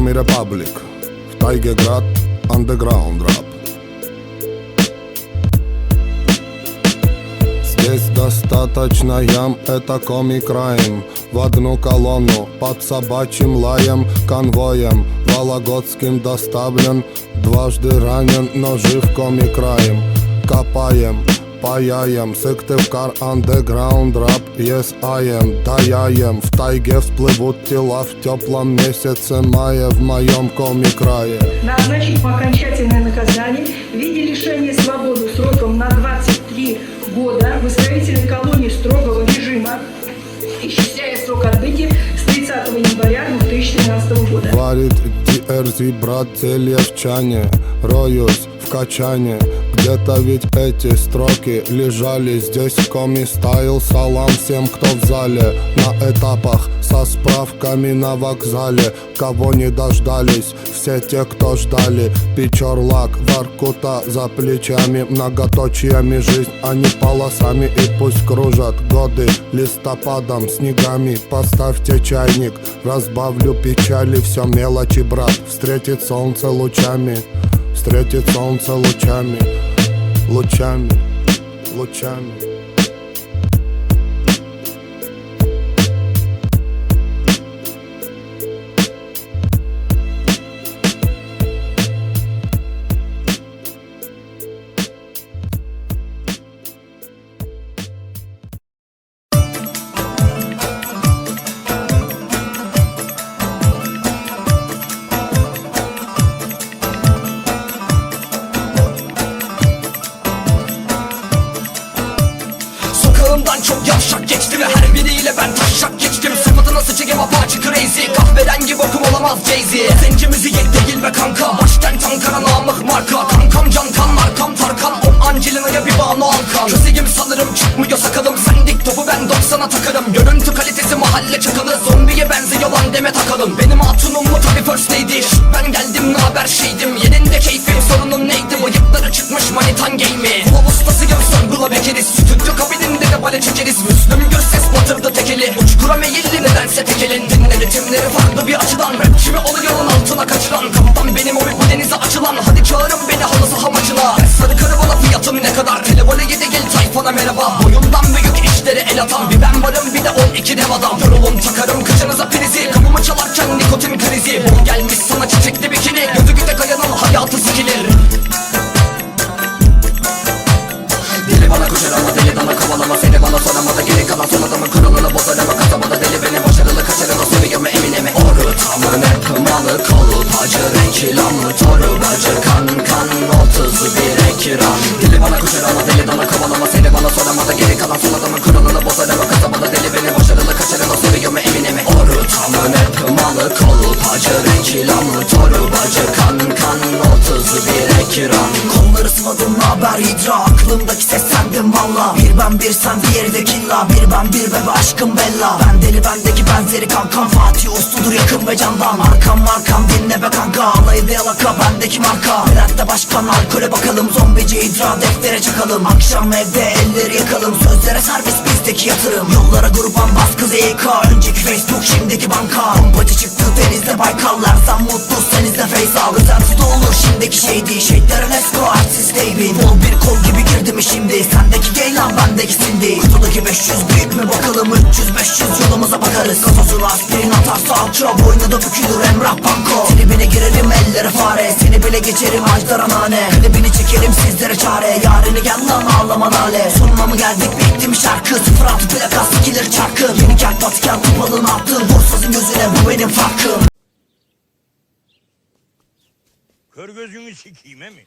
Коми Репаблик В тайге град Андеграунд рап Здесь достаточно ям, это комик-райм В одну колонну под собачьим лаем Конвоем Вологодским доставлен. Дважды ранен, но жив комик-райм Копаем, паяем Сыктывкар андеграунд рап Yes I am, да я ем В тайге всплывут тела в теплом месяце мая В моем комик-рае. Назначить ему окончательное наказание в виде лишения свободы сроком на 23 года в исправительной колонии строгого режима, исчисляя срок отбытия с 30 января 2013 года. Варит DRZ, брат, зелье в чане Роюсь в качане Где-то ведь эти строки лежали Здесь коми стайл, салам всем, кто в зале. На этапах со справками на вокзале. Кого не дождались, все те, кто ждали. Печорлак, Воркута за плечами. Многоточиями жизнь, а не полосами. И пусть кружат годы листопадом, снегами. Поставьте чайник, разбавлю печали. Все мелочи, брат, встретит солнце лучами Встретит солнце лучами, лучами, лучами Sokağımdan çok yavşak geçti ve her biriyle ben taşak geçtim. Sıfatı nasıl çekeyim apaçı crazy. Kahverengi bokum olamaz Jay-Z. Zencimizi yek değil be kanka. Başkent Ankara namık marka. Kankam can kan markam Tarkan. Om Angelina'ya bir bağlı Alkan. Kösegim sanırım çıkmıyor sakalım. Sendik topu ben 90'a takarım. Görüntü kalitesi mahalle çakalı. Zombiye benziyor lan deme takalım. Benim hatunum mu tabi first lady. Şşt, Ben geldim Uçkura meyilli nedense tekelin Dinle ritimleri farklı bir açıdan. Rapçimi oluyorun altına kaçıran Kaptan benim o bu denize açılan. Hadi çağırın beni halı saha maçına. Sarı karı bana fiyatım ne kadar? Telefona yedi gel tayfana merhaba. Boyumdan büyük işleri el atan. Bir ben varım bir de 12 dev adam. Yorulun takarım kıçınıza prizi. Kapımı çalarken nikotin krizi. Bu gelmiş sana çiçekli bikini. Gözü güte kayanın Renklamlı torbacı kan kan 31 ekran. Kolları sıvadım haber hidra Aklımdaki ses sendin valla Bir ben bir sen diğeri de killa. Bir ben bir bebe aşkım bella. Ben deli bendeki benzeri kankam Fatih Usludur yakın ve candan. Arkam markam dinle be bir yalaka bendeki marka. Bülent'te başkan alkole bakalım Zombici idra deftere çakalım Akşam evde elleri yakalım. Sözlere servis bizdeki yatırım. Yollara grupan baskı ZK Önceki Facebook şimdiki banka. Kompati çıktı denizde baykallar. Sen mutlu sen izle Faysal Özenti olur şimdiki şeydi Şeytlere let's go artist baby Bol bir kol gibi girdi mi şimdi Sendeki gay lan bendeki sindi Kutudaki 500 büyük mü bakalım 300-500 yolumuza bakarız Kafasına aspirin atarsa alça Boynu da bükülür emrah banko Tribine girelim ellere fare. Seni bile geçerim ajdara nane. Klibini çekelim sizlere çare. Yarını gel lan ağlama lale. Sonuna mı geldik? Bitti mi şarkı? 06 plaka sikilir çarkı. Yeni gel patken tıpalın attın Vursazın gözüne bu benim farkım. Kör gözünü sikeyim mi?